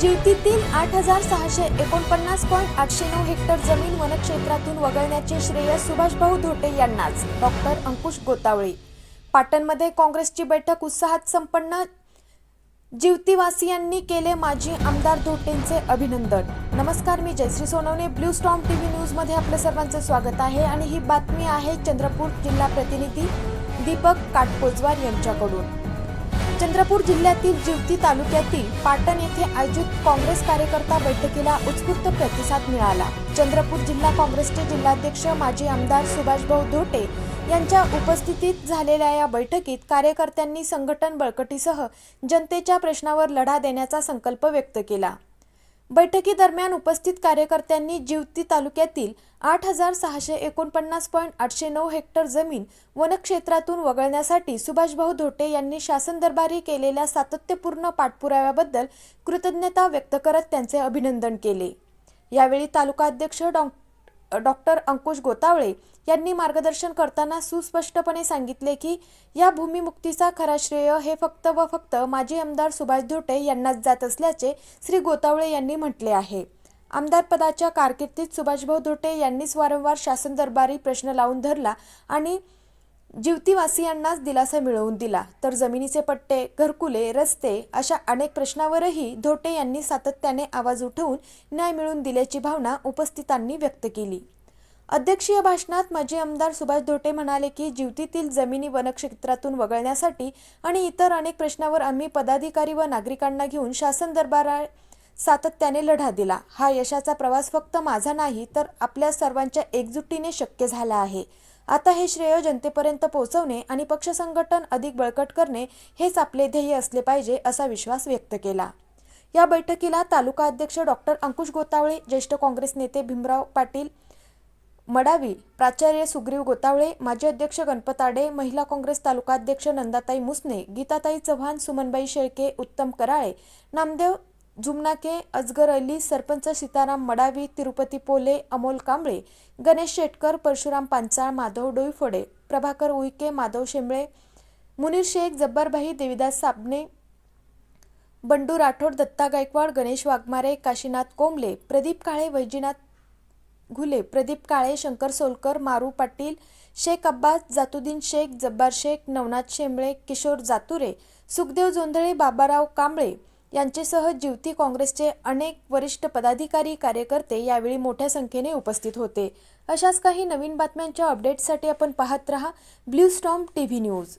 जिवतीतील आठ हजार सहाशे एकोणपन्नास पॉईंट आठशे नऊ हेक्टर जमीन वनक्षेत्रातून वगळण्याचे श्रेय सुभाषभाऊ धोटे यांनाच. डॉक्टर अंकुश गोतावळे. पाटणमध्ये काँग्रेसची बैठक उत्साहात संपन्न. जीवतीवासियांनी केले माजी आमदार धोटेंचे अभिनंदन. नमस्कार मी Jayashree Sonawane. Blue storm TV न्यूजमध्ये आपलं सर्वांचं स्वागत आहे आणि ही बातमी आहे चंद्रपूर जिल्हा प्रतिनिधी दीपक काटपोजवार यांच्याकडून. चंद्रपूर जिल्ह्यातील जिवती तालुक्यातील पाटण येथे आयोजित काँग्रेस कार्यकर्ता बैठकीला उत्स्फूर्त प्रतिसाद मिळाला. चंद्रपूर जिल्हा काँग्रेसचे जिल्हाध्यक्ष माजी आमदार सुभाषभाऊ धोटे यांच्या उपस्थितीत झालेल्या या बैठकीत कार्यकर्त्यांनी संघटन बळकटीसह जनतेच्या प्रश्नावर लढा देण्याचा संकल्प व्यक्त केला. बैठकीदरम्यान उपस्थित कार्यकर्त्यांनी जिवती तालुक्यातील आठ हजार सहाशे एकोणपन्नास पॉईंट आठशे नऊ हेक्टर जमीन वनक्षेत्रातून वगळण्यासाठी सुभाषभाऊ धोटे यांनी शासन दरबारी केलेल्या सातत्यपूर्ण पाठपुराव्याबद्दल कृतज्ञता व्यक्त करत त्यांचे अभिनंदन केले. यावेळी तालुका अध्यक्ष डॉ. डॉक्टर अंकुश गोतावळे यांनी मार्गदर्शन करताना सुस्पष्टपणे सांगितले की या भूमिमुक्तीचा खरा श्रेय हे फक्त व फक्त माजी आमदार सुभाष धोटे यांनाच जात असल्याचे श्री गोतावळे यांनी म्हटले आहे. आमदार पदाच्या कारकिर्दीत सुभाषभाऊ धोटे यांनीच वारंवार शासन दरबारी प्रश्न लावून धरला आणि जिवतीवासियांनाच दिलासा मिळवून दिला. तर जमिनीचे पट्टे घरकुले रस्ते अशा अनेक प्रश्नावरही धोटे यांनी सातत्याने आवाज उठवून न्याय मिळवून दिल्याची भावना उपस्थितांनी व्यक्त केली. अध्यक्षीय भाषणात माजी आमदार सुभाष धोटे म्हणाले की जीवतीतील जमिनी वनक्षेत्रातून वगळण्यासाठी आणि इतर अनेक प्रश्नावर आम्ही पदाधिकारी व नागरिकांना घेऊन शासन दरबारा सातत्याने लढा दिला. हा यशाचा प्रवास फक्त माझा नाही तर आपल्या सर्वांच्या एकजुटीने शक्य झाला आहे. आता हे श्रेय जनतेपर्यंत पोहोचवणे आणि पक्ष संघटन अधिक बळकट करणे हेच आपले ध्येय असले पाहिजे असा विश्वास व्यक्त केला. या बैठकीला तालुका अध्यक्ष डॉक्टर अंकुश गोतावळे ज्येष्ठ काँग्रेस नेते भीमराव पाटील मडावी प्राचार्य सुग्रीव गोतावळे माजी अध्यक्ष गणपत आडे महिला काँग्रेस तालुका अध्यक्ष नंदाताई मुसने गीताताई चव्हाण सुमनबाई शेळके उत्तम कराळे नामदेव जुमनाके अजगर अली सरपंच सीताराम मडावी तिरुपती पोले अमोल कांबळे गणेश शेटकर परशुराम पांचाळ माधव डोईफोडे प्रभाकर उईके माधव शेंबळे मुनीर शेख जब्बारभाई देविदास साबणे बंडू राठोड दत्ता गायकवाड गणेश वाघमारे काशीनाथ कोंबले प्रदीप काळे वैजीनाथ घुले प्रदीप काळे शंकर सोलकर मारू पाटील शेख अब्बास जातुद्दीन शेख जब्बार शेख नवनाथ शेंबळे किशोर जातुरे सुखदेव जोंधळे बाबाराव कांबळे यांचेसह जीवती काँग्रेसचे अनेक वरिष्ठ पदाधिकारी कार्यकर्ते यावेळी मोठ्या संख्येने उपस्थित होते. अशाच काही नवीन बातम्यांच्या अपडेटसाठी आपण पाहत रहा blue storm T V news.